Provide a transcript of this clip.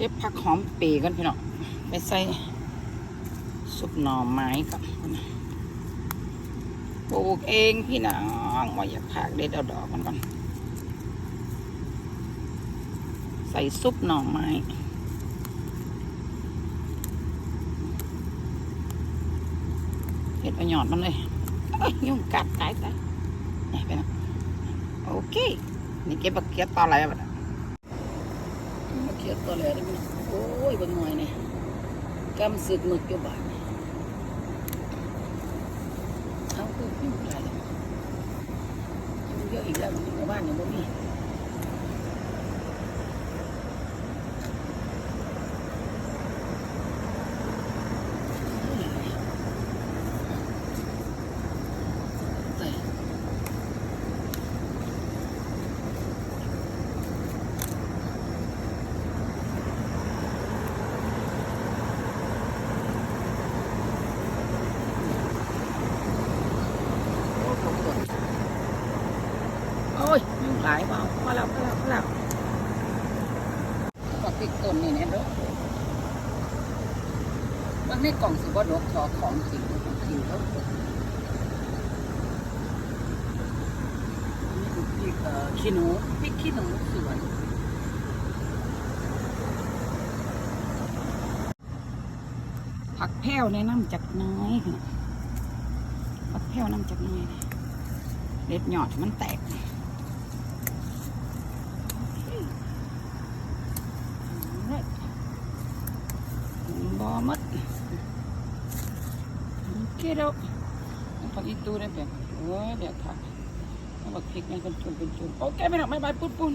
ก็บผักหอมเปรีกันพี่น้องไปใส่ซุปหน่อไม้กับปลูกเองพี่น้องว่าอยากผักเด็ดเอาดอกมันก่อน ใส่ซุปหน่อไม้เห็ดปหยอดมันเลยยุ่งกัดตายตายนี่ไปนะโอเค นี่เก็บบักเขียดตอนอะไรบ้า มาเขียดตอนอะไรได้ไหมนะโอ้ยบางหน่อยนี่กำสึกหมึกอยู่บ้านเอาคือพี่มันอะไรเนี่ยมันเยอะอีกแล้วมันอยู่บ้านยังบ่มี อ้ยยุ่งหลายเปล่าพอแล้วพอแล้วพอแล้วก็พริกต้นนี่เนี่ยเด้อบางในกล่องสิบ่ดอกทอของจริงจริงเขานี่คือพริกเอ่อขี้หนูพริกขี้หนูสวนผักแพ้วแนะนำจากน้อยค่ะผักแพ้วน้ำจากน้อยเด็ดหยอดมันแตก มัดเกลียวผักอีตูได้เปล่าโอ้ยเดี๋ยวถักเอาบักพริกนี่เป็นจุนเป็นจุนโอเคไม่หรอกไม่บายปุ้นปุ้น